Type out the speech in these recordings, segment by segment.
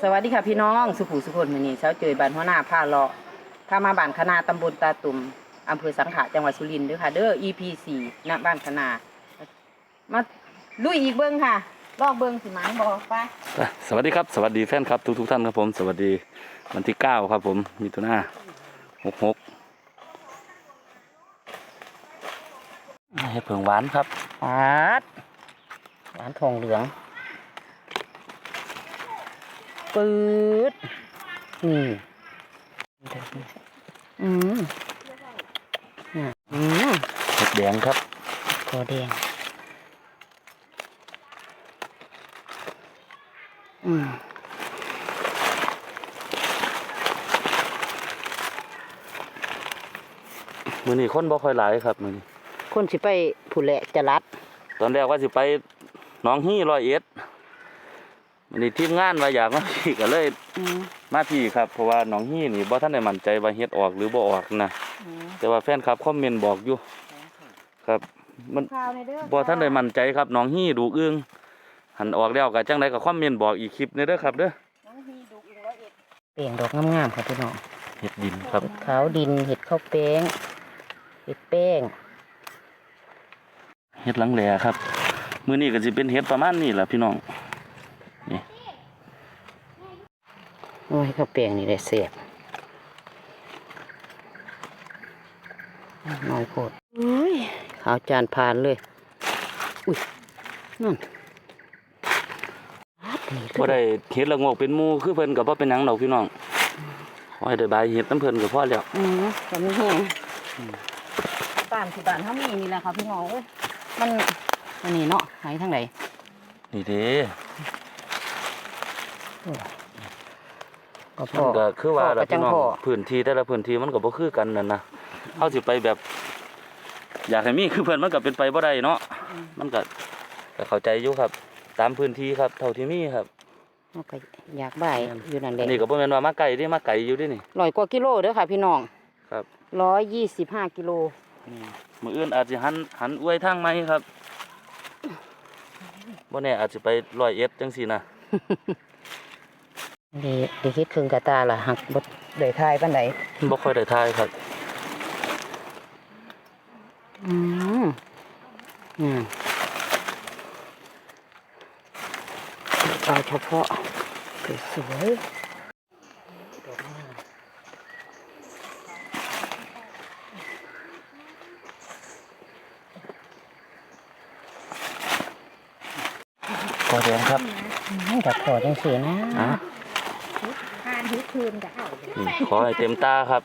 สวัสดีค่ะพี่น้องสุขุสุคนมือนี้เช้าเจอบ้านหัวหน้าผ้าเลาะพามาบ้านคณาตำบลตาตุ่มอำเภอสังขะจังหวัดสุรินทร์เด้วยค่ะ เด้อ EP สี่ณบ้านคณามาลุยอีกเบิ้งค่ะลอกเบิ้งสิหมานบอกไปอะสวัสดีครับสวัสดีแฟนครับทุกทุกๆท่านครับผม สวัสดีวันที่เก้าครับผมมีตัวหน้าหกหกเห็ดเผืองหวานครับปาดหวานทองเหลือง ปืดนี่อืมน่ะอืมเห็ดแดงครับคอแดงอืมมือนี้คนบ่ค่อยหลายครับมือนี้คนสิไปผู้แหละจะรัด ตอนแรกว่าสิไปหน้องฮี่ร้อยเอ็ดมือ นี้ทีมงานว่าอยากมาพี่ก็เลยอืมมาพี่ครับเพราะว่าหน้องฮี่นี่บ่ท่านได้มั่นใจว่าเฮ็ดออกหรือบ่ออกนะแต่ว่าแฟนคลับคอมเมนต์บอกอยู่ครับ มันข้าวในเด้อบ่ท่านได้มั่นใจครับหน้องฮี่ดูอึ้งหันออกแล้วก็จังไดก็คอมเมนต์บอกอีกคลิปหนึงเด้อครับเด้อเปลี่ยนดอกงามๆครับพี่น้องเห็ดดินครับเห็ดขาวดินเห็ดข้าวแป้งเห็ดแป้งเห็ดหลังแหล่ครับ มื้อนี้ก็สิเป็นเห็ดประมาณนี้ล่ะพี่น้อง โอ้ยข้าวแป้งนี่ได้เสียบน้อยโพดอุ้ยขาวจานผ่านเลย อุ้ยนั่นอัดนี่บ่ได้เห็ดละโงกเป็นหมู่คือเพิ่นก็บ่เป็นหยังดอกพี่น้องขอให้ได้บายเห็ดน้ำเพิ่นก็พอแล้วอืมก็มีแห้งบ้านที่บ้านเขามีนี่แหละครับพี่น้องเอ้ยมันอันนี้เนาะหายทางไหนนี่เด้ ก็พมัอนก็คือว่าพ่ล่ะก็จัพี่งน้องพ่อ พื้นที่แต่ละพื้นที่มันก็บ่คือกันนั่นนะเฮาสิไปแบบ อยากให้มีคือเพิ่นมันก็เป็นไปบ่ได้เนาะมันก็ก็เข้าใจอยู่ครับ ตามพื้นที่ครับ เท่าที่มีครับเราก็อยากบ่ายอยู่นั่นแหอัละนนี้ก็บ่แม่นว่ามาไกลเด้มาไกลอยู่เด้นี่ ร้อยกว่ากิโลเด้อค่ะ พี่น้องครับ ร้อยยี่สิบห้ากิโลมื้ออื่นอาจสิหันหันอวยทางใหม่ครับบ่แน่อาจสิไปร้อยเอ็ดจังซี่นะเดี๋ยวเดี๋ยวคิดครึ่งกระตาล่ะหักบดเดยทายปันไหนบ่ค่อยได้ทายครับ อืมอืมเอาเฉพาะสวยๆดอกไม้ก็แดงครับอืมแต่ขอจังสีนะอะ ทานทุกคืนก็เอาเลยนี่ขอให้เต็มตาครับ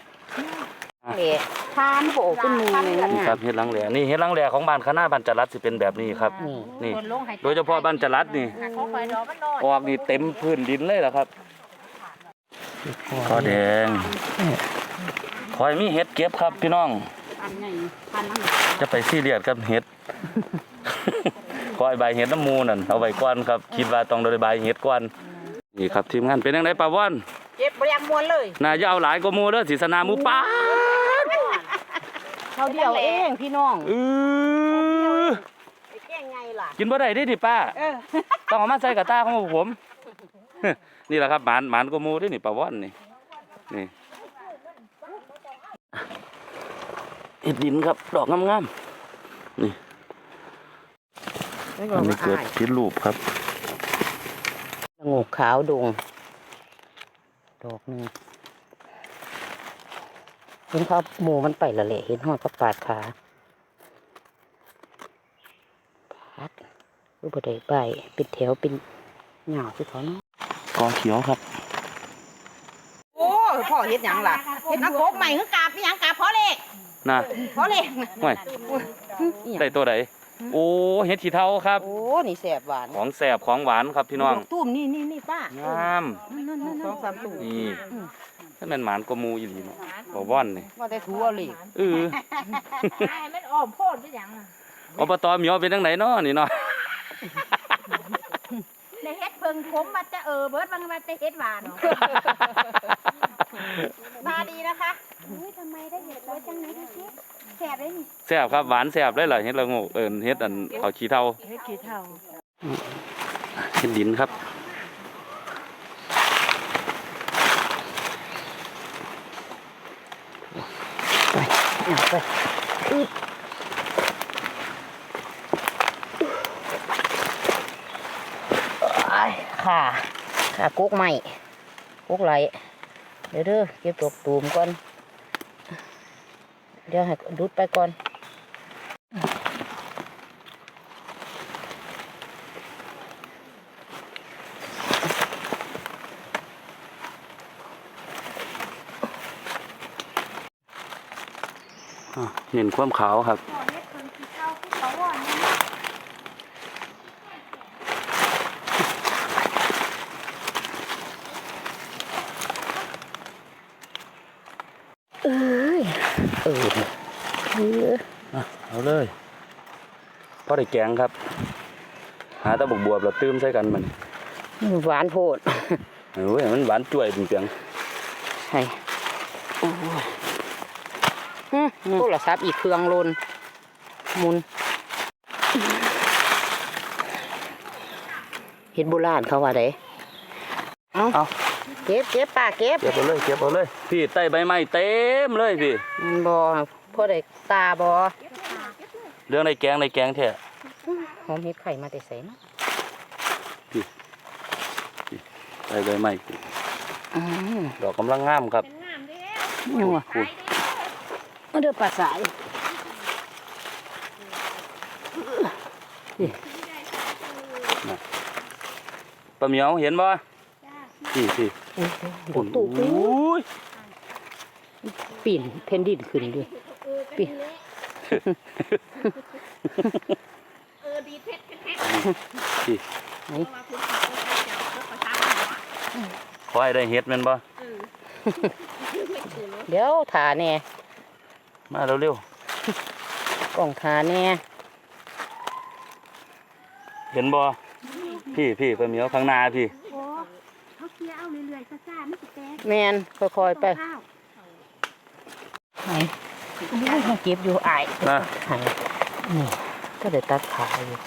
เละทานโบเป็นมือเลยนี่นะครับเฮ็ดหลังแหล่นี่เฮ็ดหลังแหล่ของบ้านคณะบ้านจรัสสิเป็นแบบนี้ครับ นี่นี่คนลงให้โดยเฉพาะบ้านจรัสนี่หักของคอยดอกมันน้อยออกนี่เต็มพื้นดินเลยล่ะครับขอแดงขอให้มีเห็ดเก็บครับพี่น้องพันไงพันนั่งจะไปซีเรียสกับเห็ด ขอให้ใบเห็ดน้ำมูนั่นเอาไว้ก่อนครับ คิดว่าต้องได้ใบเห็ดก่อน นี่ครับทีมงานเป็นยังไงป้าว่าน เจ็บบริยางมวนเลยน่าจะเอาหลายกว่าหมูเด้อสิสนาหมูป้าดเขาเดียวเองพี่น้องเออไอ้แก้งไงล่ะ กินบ่ได้เดิดิป้า เออต้องเอามาใส่กระตาของผม นี่แหละครับหมานหมานกว่าหมูเด้นี่ป้าว่านนี่นี่เห็ดดินครับดอกงามๆนี่ไม่อันนี้ว่าเกิดอายพิษรูปครับละโงกขาวดง ดอกหนึ่งเห็นเขาหมูมันไปและเละเห็นหอดก็ปาดขาปาดรูปใดใบเป็นแถวเป็นเหงาสิเขาเนาะกอเขียวครับ โอ้ยพ่อเฮ็ดหยังล่ะเฮ็ดนักโกกใหม่คือกาบอีหยังกาบพอเลขน่ะพอเลขห่วยได้ตัวใด โอ้เห็ดขี้เทาครับ โอ้ นี่แสบหวานของแสบของหวานครับพี่น้องดกตุ้มนี่นี่นี่ป้างามนั่นนั่นสองสามตุ้มนี่ถ้าแม่นหมานกว่าหมูอีหลีเนาะบ่ว่อนนี่ว่าแต่ถูเอาเหล็กเออไอ้มันอ้อมโพดไปหยังอบตเหมียวเป็นจังไหนเนาะนี่เนาะในเฮ็ดเพิ่งขมมาจะเออเบิดมันมาจะเฮ็ดหวานมาดีนะคะอุ้ยทำไมได้เห็ดไว้จังไหนดูสิ แสบซบครับหวานแซบได้หลายเฮ็ดละโงกเออเฮ็ดอันเขาขีเท่าเฮ็ดขีเท่าเฮ็ดดินครับไปไปขาขากุ๊กใหม่กุ๊กไหลเดี๋ยวเด้อเก็บตัวตูมก่อน เดี๋ยวให้ดูดไปก่อนเน้นความขาวครับ เอ้ย เออเอออะเอาเลย พอได้แกงครับ หาแตะบกบวบแล้วตื้มใส่กันมัน หวานโพดเอ้ยมันหวานจ่วยเปียงใช่โอ้ยอืมโทรศัพท์อีกเครื่องลนหมุน เห็นโบราณเขาว่าไดเอาๆ เอาเก็บเก็บป้าเก็บเก็บเอาเลยเก็บเอาเลย พี่ใต้ใบไม้เต็มเลยพี่มันบอพ่อได้ตาบอเรื่องในแกงในแกงแท้หอมเห็ดไข่มาแต่ใส่เนาะใต้ใบไม้อืมดอกกำลังงามครับนัวคุณเอาเดือปลาสายปลาเหมียวเห็นบ่พี่พี่ โอ้โหคุณตู่โอ้ยปีนเพนดินขึ้นด้วยปีนเออดีเพชรเพชรเพชรพี่ไหนเพราะว่าคุณเขาเจ้าเขาช้าหัวขอให้ได้เฮ็ดแม่นบ่เออไม่ตื่นเลยเดี๋ยวถาแน่มาเร็วกล่องถาแน่ๆเห็นบ่พี่พี่ปลาเหมียวข้างหน้าพี่โอ้ เขาเคลียร์เอาเรื่อยๆซ่าๆไม่ติดแตกแมนค่อยๆไปข้าวไหนมาเก็บอยู่อายนะไหนนี่ก็เดี๋ยวตัดขาอยู่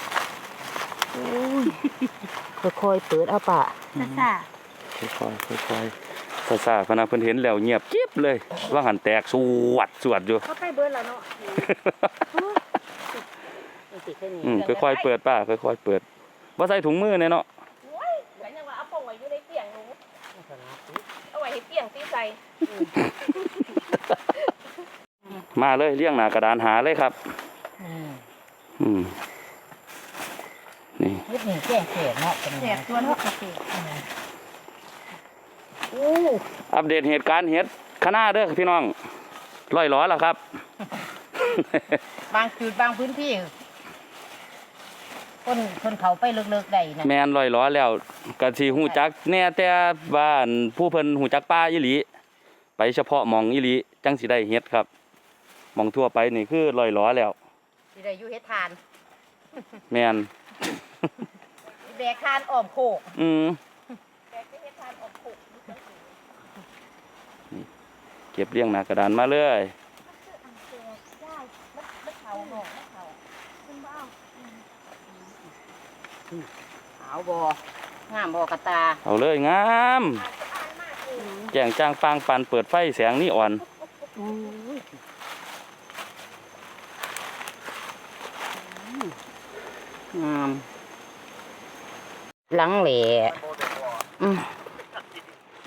โอ้ยค่อยๆเปิดเอาปะซ่าค่อยๆค่อยๆซาๆพะนะเพิ่นเห็นแล้วเงียบจิ๊บเลย ว่าหันแตกสวดสวดอยู่ๆเขาไปเบิร์ดแล้วเนาะติดแค่นี้อืมค่อยๆเปิดป้าค่อยๆเปิดบ่ใส่ถุงมือแน่เนาะ ให้เตียงตีใส่มาเลยเลี้ยงหน้ากระดานหาเลยครับ อืมอืมนี่เฮ็ดนี่แก้แขนเนาะเป็นแสไงบตัวเนาะกาแฟโอ้อัปเดตเหตุการณ์เฮ็ดคณะเด้อพี่น้องร้อยล้อแล้วครับ บางจุดบางพื้นที่ คนคนเขาไปเลิกๆได้นะแมนร้อยล้อแล้วก็สิฮู้จักแน่แต่บ้านผู้เพิ่นฮู้จักป้าอีหลีไปเฉพาะหมองอีหลีจังสิได้เฮ็ดครับหมองทั่วไปนี่คือร้อยล้อแล้วสิได้อยู่เฮ็ดทาน แมนแบกทานอ้อมโคกอืมแกจะเฮ็ดทานออกผุเก็บเลี้ยงหน้ากระดานมาเลย ได้มันมันเขาหนองมันเขาคุณบ้า ขาวบ่งามบ่กระตา เอาเลยงามแจ้งจ้างปางปันเปิดไฟแสงนีอ่อนงามหลังแหล่อืม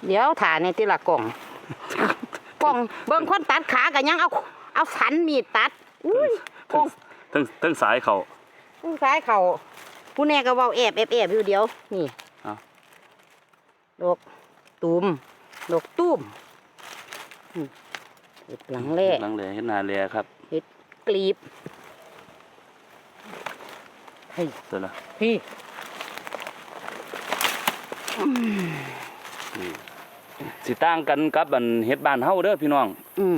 เดี๋ยวถ่าในที่ละกล่องกล่องเบิ่งคนตัดขากันยังเอาเอาสันมีดตัด อุ้ยกล่องทั้งทั้งสายเขาผู้ชายเขา ผู้แน่ก็เว้าแอบแอบแอบอยู่เดียว นี่เอาดอกตูมดอกตุ้มอืมเฮ็ดหลังแหล่หลังแหล่เฮ็ดหนาแหล่ครับกลีบเฮ้ยเสร็จแล้วพี่สิต่างกันกับอันเฮ็ดบ้านเฮาเด้อพี่น้องอืม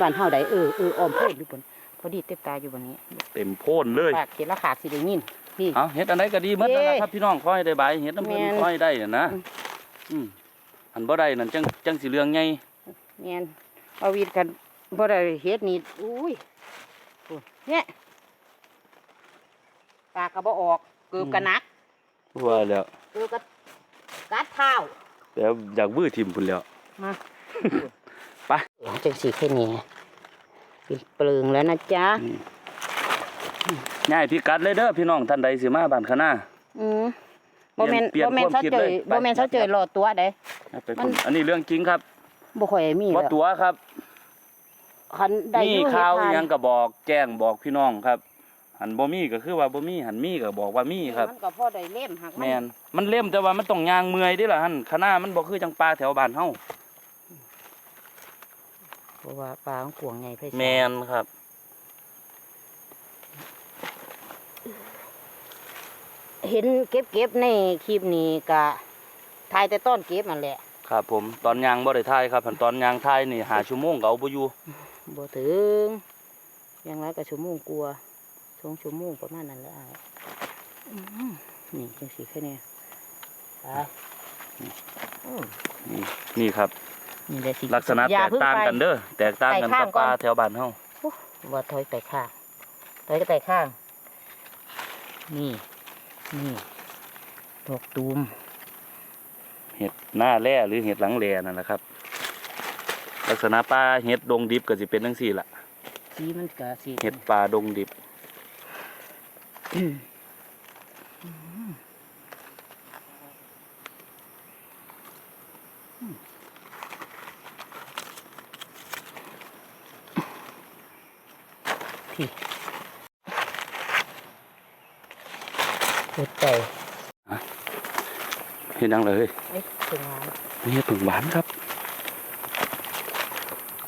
บ้านเฮาใดเออเอออ้อมโพดอยู่บนพอดีเต็มตาอยู่บนนี้ เต็มโพนเลย ปากเขียนราคาสิได้ยิน พี่ เอาเฮ็ดอันใดก็ดีหมดนั่นเย้นะครับพี่น้องขอให้ได้ใบายเฮ็ดน้ำเพิ่นแม่นขอให้ได้น่ะนะอืมอืมอันบ่ได้นั่นจังจังสิเรื่องใหญ่แม่นเอาวีดกันบ่ได้เฮ็ดนี่อุ้ยโอ้เนี่ยปากก็บ่ออกเกือบกระนักว่าแล้วเกือบกระกัดเท้าแล้วอยากวื้อทิ่มพุ่นแล้วมาไปจังสิแค่นี้เป็นเปลืองแล้วนะจ๊ะ ง่ายพิกัดเลยเด้อพี่น้องท่านใดสิมาบ้านคณะอืมบ่แม่นเปลี่ยนบ่แม่นความเขาคิดเจเลอยไปบ่แม่นเขาเจอรอตัวเด้ ไปพุ่นอันนี้เรื่องจริงครับบ่ค่อยมีบ่แล้วตัวครับคันได้มีอยู่ข่าวเฮ็อิดหยังก็บอกแจ้งบอกพี่น้องครับ หันบ่มีก็คือว่าบ่มีหันมีก็บอกว่ามีครับ มันก็พอได้เล่มหักแม่นมันเล่มแต่ว่ามันต้องย่างเมื่อยเด้ล่ะหั่นคณะมันบ่คือจังปลาแถวบ้านเฮาเพราะว่าปลาของกวางใหญ่ไผแม่นครับ เห็นเก็บๆในคลิปนี้ก็ถ่ายแต่ต้นเก็บนั่นแหละครับผมตอนย่างบ่ได้ถ่ายครับหันตอนย่างถ่ายนี่หาชั่วโมงก็เอาบ่อยู่บ่ถึงอยังไรก็ชั่วโมงกลัวาสองชั่วโมงประมาณนั้นแหละอ้ายอื้อหือนี่จังสีแค่นี้ไปอืมนี่นี่ครับนี่แหละสิลักษณะอย่แตกเพิ่ต่างไปกันเด้อแตกต่างกันไปข้ากังบก่ปอนลาแถวบ้านเฮาว่าถอยไปข้างถอยก็ไปข้างนี่ นี่ดอกตูม เห็ดหน้าแร่หรือเห็ดหลังแร่นั่นแหละครับ ลักษณะปลาเห็ดดงดิบก็สิเป็นจังซี่ล่ะสีมันกะสีเห็ดปลาดงดิบ เห็ดใจเห็ดหยังเลยเอ๊ะถึงงานเห็ดผึ่งหวานครับ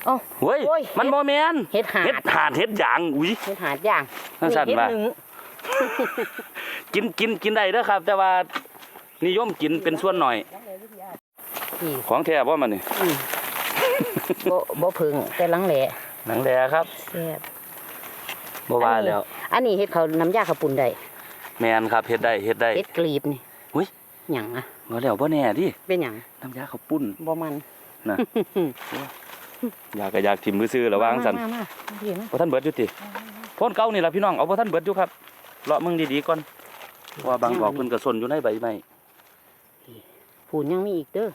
เอ้าเฮ้ยโอ้ยมันบ่แม่นเห็ดหาเห็ดดหาดเห็ดหยางอุ้ยเห็ดหาดย่างนั่นสั่นเห็ดว่าหนึ่งกินกินกินได้เด้อครับ แต่ว่านิยมกินเป็นส่วนหน่อยนี่ของแท้บ่มันนี่อืมบ่บ่เพึ่งแต่หลังแหล่หนังแร่ครับแซ่บบ่ว่าแล้ว อันนี้เห็ดเขาน้ำยาข้าวปุ่นได้ แม่นครับเฮ็ดได้เฮ็ดได้เห็ดกลีบนี่อุ๊ยหยังอะบ่แล้วบ่แน่ดิเป็นหยังน้ำยาข้าวปุ้นบ่มันนะอยากก็อยากทิมมือซื้อระวางสั่นมามามาพี่มาบ่ทันเบิดอยู่ติพ่นเก่านี่ล่ะพี่น้องเอาบ่ทันเบิดอยู่ครับเลาะมึงดีๆก่อนเพราะว่าบางดอกเพิ่นก็สนอยู่ในใบไม้ผูนยังมีอีกเด้อ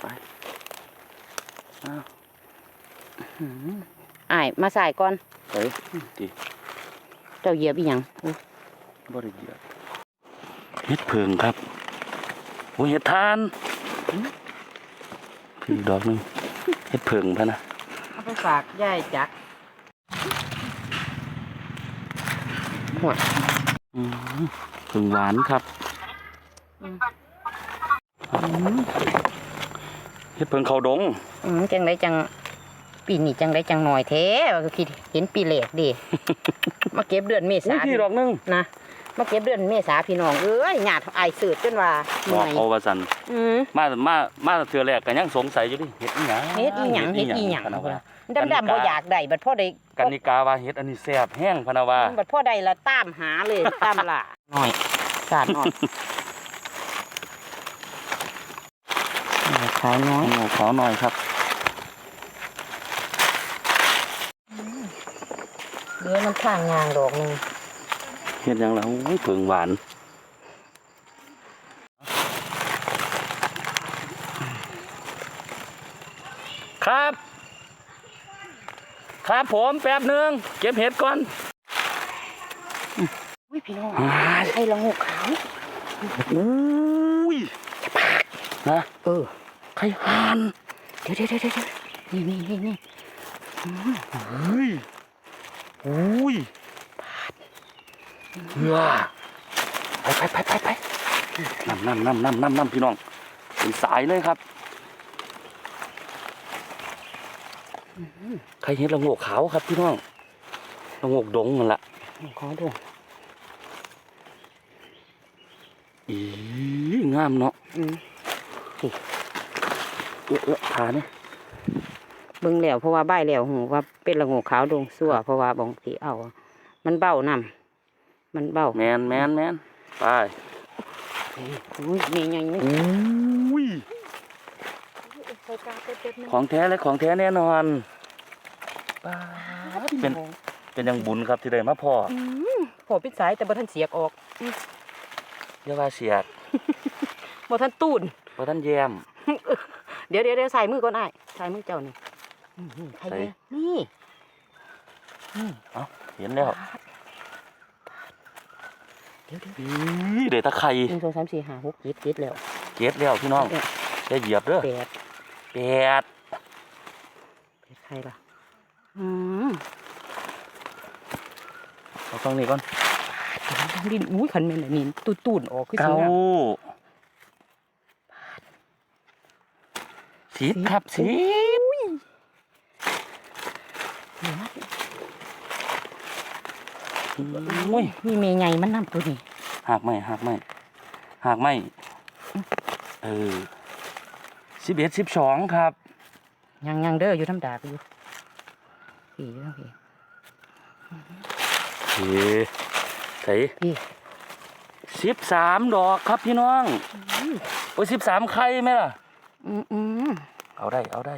ไปอ้าวหืมอ้ายมาใส่ก่อนเฮ้ยติเจ้าเหยียบอีหยังอุ๊ยบ่ได้เหยียบเฮ็ดเพิงครับโอ้ยเฮ็ดทานอีกดอกหนึงเฮ็ดเพิงพะนะเอาไปฝากยายจักหัวอืมเพิงหวานครับอืมอืมเฮ็ดเพิงเขาดงอืมจังไดจังปีนี้จังไดจังหน่อยแท้ว่าก็คิดเห็นปีแรกดิ มาเก็บเดือนเมอุ้ษายพี่ดอกหนึงนะมาเก็บเดือนเมษาพี่น้องเอ้ยหยาดไอายสืดจนว่าบเมื่ออกยเอาว่าซั่นอืมมามามาเทื่อแรกก็ยังสงสัยอยู่ดิเฮ็ดอีหยังเฮ็ดอีหยังเฮ็ดอีหยังพะนะว่า ดำดำๆบ่อยากได้บัดพ่อได้กันนิกาว่าเฮ็ดอันนี้แซ่บแห้งพะนะว่าบัดพ่อได้ละตามหาเลยตามล่ะหน่อยสาดหน่อยขาวน้อยโอ้ขอหน่อยครับ เดี๋ยวมันข้างงางดอกหนึงเฮ็ดหยังล่ะโอ้ยเพิงหวานครับ ครับผมแป๊บหนึงเก็บเห็ดก่อนอุ้ยพี่น้องอ้ายไอ้ละงูขาวอุ้ยนะเออไข่ห่านเดี๋ยวเดี๋ยวเดี๋ยวเดี๋ยวนี่นี่นี่นี่เฮ้ย อุ้ยเฮ้ยไปไปไปไปไปน้ำน้ำน้ำน้ำน้ำน้ำพี่น้อง เป็นสายเลยครับใครเห็นละโงกขาวครับพี่น้องละโงกดงนั่นแหละขอดูอีงามเนาะอืมเอะเอะขาเนี่ย เบิ่งแล้วเพราะว่าใบายแล้วหูว่าเป็นละงูขาวดวงสั่วเพราะว่าบางทีเอา มันเบ้านำมันเบ้าแมนแมนแมนไปอุ้ยมีไงนี่อุ้ยของแท้และของแท้แน่นอนป๊าดเป็นเป็นอยังบุญครับที่ได้มาพ่อพอปิดสายแต่บ่ทันเสียกออกเรียกว่าเสียดบ่ทันตูนว่าท่านแยมเดี๋ยวเดี๋ยวเดี๋ยวใส่มือก่อนอ้ายใส่มือเจ้านี่อืมนี่ ใครไหนเนี่ยนี่นี่เอ้าเห็นแล้วเดี๋ยวเดี๋ยวอีเดี๋ยวตะไคร่หนึ่งสองสามสี่ห้าหกเจ็ดเจ็ดแล้วเจ็ดแล้วพี่น้องอย่าเหยียบเด้อแปดแปดแปดใครล่ะอืมเอาตรงนี้ก่อนดำดินอุ้ยขันแม่นอันนี้ตูดตูนออกคือสิเก้างามสิบครับสิ บเดี๋ยวนะอุ้ยมีเมย์ใหญ่มันนำตัวนี้หักไม่หักไม่หักไม่เออสิบเอ็ดสิบสองครับ ยังยังเด้ออยู่ทำดาบอยู่พี่อยู่ทั้งพี่เฮ้ใส่พี่สิบสามดอกครับพี่น้อง โอ้ยสิบสามไข่ไหมล่ะ อืมอืมเอาได้เอาได้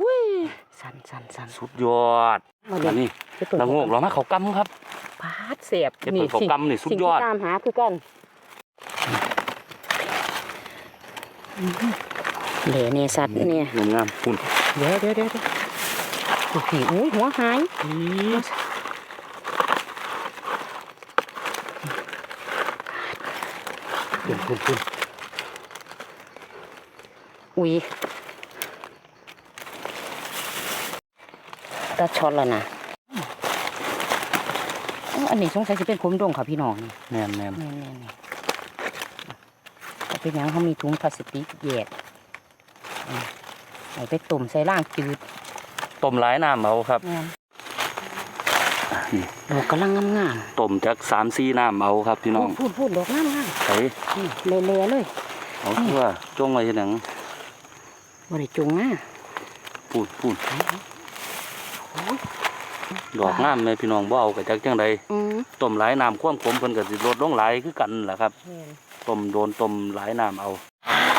อุ้ย สันสันสันสุดยอดมาอันเด็นี้จะตัวละโงกเหรามาเขากำครับพาดเสียบเห็ดเปิดเขากำนี่สุดสิ่งยอดที่ตามหาคือกันเหล่เนี่ยสัตว์เนี่ยงามงามๆคุณเดี๋ยวเดี๋ยวเดี๋ยวเดี๋ยวโอ้โหอุ้ยหัวหายคุณคุณคุณอุ้ย ตาช็อตแล้วนะอ้าวอันนี้สงสัยจะเป็นคุ้มดงค่ะพี่น้องนี่แน่นแน่นนี่นี่นี่เขาเป็นหยังเขามีถุงพลาสติกแยกอืมเอาไปตุ่มใส่ล่างจืดต้มหลายน้ำเอาครับแม่นนี่ดอกกำลังงามงามต้มจากสามสี่น้ำเอาครับพี่น้องพูดพูดดอกงามงามใส่นี่เละๆเลยเอาเพื่อจงไว้ที่หนังบริจุงนะพูดพูด ดอกงามไหมพี่น้องบ่เอากระจักจังใดอืมต้มหลายน้ำความขมเพิ่นก็สิลดลงหลายคือกันแหละครับต้มโดนต้มหลายน้ำเอา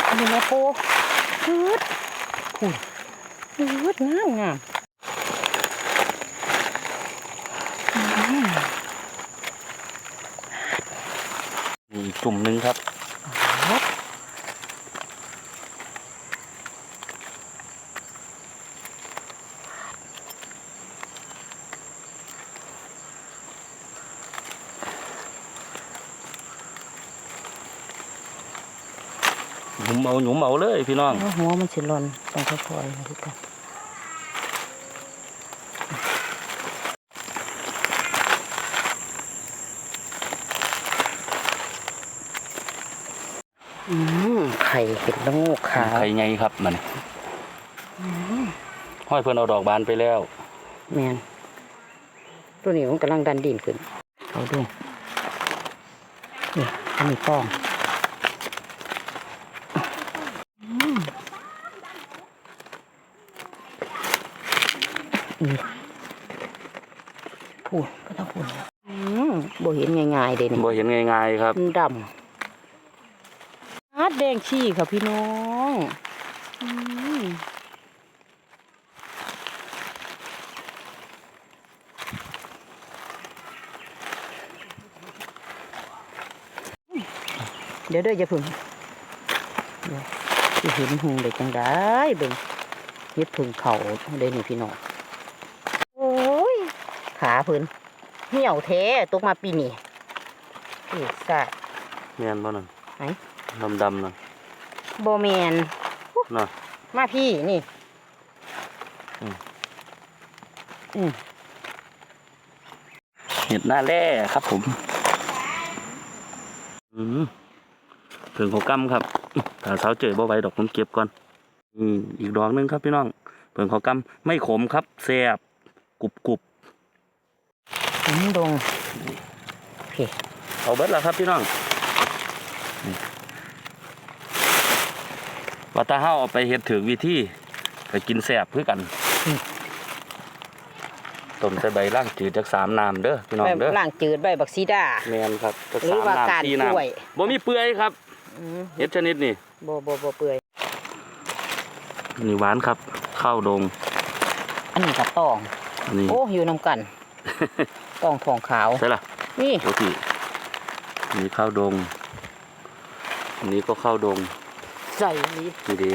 อันนี้แม่โพพืดพูดพืดงามงามอืมนี่อีกจุ่มหนึงครับ ครับ หยุม เอาหยุมเอาเลยพี่น้องแล้วหัวมันสิหล่นต้องค่อยๆนะทุกท่านอืมไข่เห็ดละโงูขาวไข่ไงครับมันห้อยเพิ่นเอาดอกบานไปแล้ว แมนตัวนี้มันกำลังดันดินขึ้น เขาดูนี่อันนี้ป้อง นี่พูดก็ต้องพูดอืมบ่เห็นง่ายๆเด้นี่บ่เห็นง่ายๆครับมันดำอาดแดงชี้ค่ะพี่น้องอืมเดี๋ยวเด้อจะพึ่งเดี๋ยวสิเห็นหุงได้จังได้เบิ่งเฮ็ดพึ่งเขาได้นี่พี่น้องโอ้ย ขาเพิ่นเหี่ยวแท้ตกมาปีนี้เอ๊ะซะแม่นบ่นั่นไหนดำๆนั่นโบแมนน่ะมาพี่นี่ อืมอืมเห็ดหน้าแร่ครับผม อืมเพิ่งเขากำครับถ้าสาวเจอบ่ไหวดอกผมเก็บก่อน อืมอีกดอกหนึงครับพี่น้องเพิ่งเขากำไม่ขมครับแซ่บกรุบกรุบ ผมดงโอเคเอาเบิดแล้วครับพี่น้องนี่ว่าตาเฮาเอาไปเฮ็ดถึงวิธีก็กินแซ่บคือกันต้มใส่ใบล่างจืดจากสามน้ำเด้อพี่น้องแบบเด้อล่างจืดใบบักซีดาแมนครับจากหรือสามว่าการน้ำสี่กล้วยน้ำบ่มีเปื่อยครับอืมเห็ดชนิดนี้โบโบโบเปื่อยนี่หวานครับ ข้าวดง อันนี้กับตองอันนี้โอ้อยู่นำกัน ตองทองขาวใช่ล่ะนี่โอทีอันนี้ข้าวดงอันนี้ก็ข้าวดงใส่นี่นี่เดี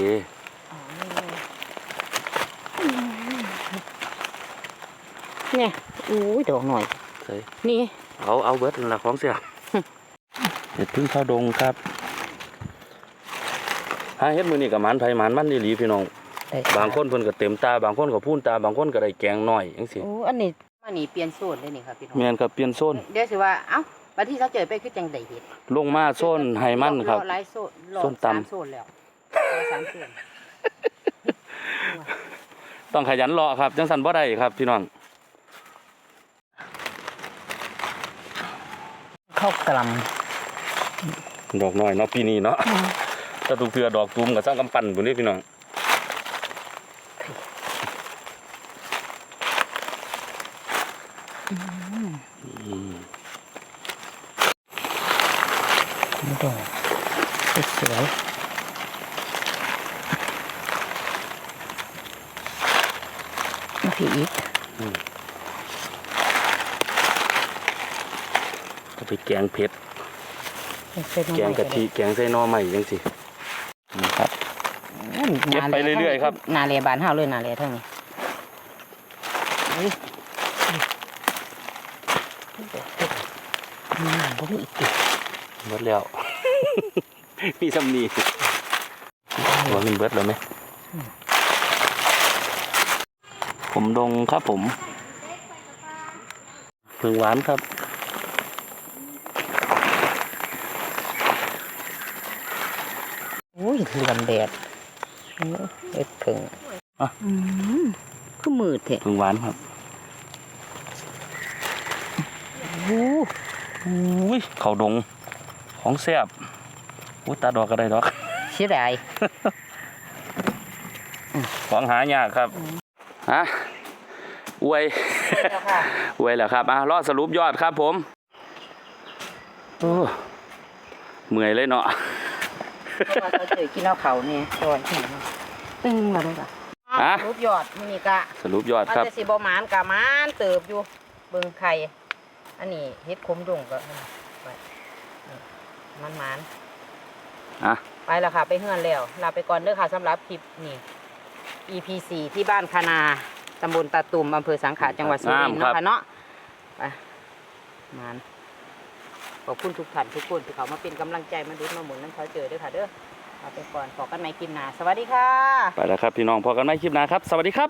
เนี่ยอุ้ยดอกหน่อยใส่นี่เอาเอาเบิดนั่นล่ะของเสียเห็ดพึ่งเข้าดงครับหาเฮ็ดมื้อนี้ก็หมานไผหมานมันอีหลีพี่น้องได้บางคนเพิ่นก็เต็มตาบางคนก็พูนตาบางคนก็ได้แกงน้อยจังซี่โอ้อันนี้ มานี่เปลี่ยนโซนเลยนี่ค่ะพี่น้องแม่นครับเปลี่ยนโซนเดี๋ยวสิว่าเอ้าวันที่เขาเจอไปคือจังไดเฮ็ดลงมาโซนไฮมันครับอหลายโซนรอโซนต่ำสามโซนแล้วรอสามโซนต้องขยันรอครับจังสันบ่ได้ครับพี่น้องเข้ากลดอกน้อยเนาะปีนี้เนาะถ้าตุกเทือดอกตูมกับสร้างกำปั้นพุ่นนี่พี่น้อง ดอกสวยๆมาพี่อีกก็ไปแกงเผ็ด แกงกะทิแกงใส่หน่อใหม่จังสินี่ครับเก็บไปเรื่อยๆครับ นาเลบานเฮาเลยนาเลเท่านี้อุ้ยนี่บ่มีอีกติเบิดแล้ว มีสำนีว่ามันเบิดแล้วไหม ผมดงครับผมเพึ่งหวานครับอุ้ยเหลื่อมแดดโอ้ยเอ็ดผึ่งอะอืมคือมืดแท้เพึ่งหวานครับโอ้อุ้ยเขาดง ของแซ่บ อุ้ยตาดอกก็ได้ดอก เสียดายของหายากครับฮะอวยแล้วค่ะอวยแหละครับอะรอสรุปยอดครับผมโอ้เมื่อยเลยเนาะเพราะว่าเขาเจอกินเอาเขาเนี่ยจอยขึ้นมาตึงมาเลยค่ะฮะรูปยอดมินิกะสรุปยอดมันครับจะสิบหมานกะมานเติบอยู่เบิ่งไข่อันนี้เฮ็ดคมดงก็ไปนี่มันหมาน อะไปแล้วค่ะ ไปเฮือนแล้วลาไปก่อนเด้อค่ะสำหรับคลิปนี่ EP 4ที่บ้านคานาตำบลตาตุ่มอำเภอสังขะจังหวัดสุรินทร์งามครับเนาะค่ะเนาะไปหมานขอบคุณทุกท่านทุกคนที่เขามาเป็นกำลังใจมาดูมาหมุนนั่นเขาเจอเด้อค่ะเด้อลาไปก่อนขอกันใหม่คลิปหน้าสวัสดีค่ะ ไปแล้วครับพี่น้องพอกันใหม่คลิปหน้าครับ สวัสดีครับ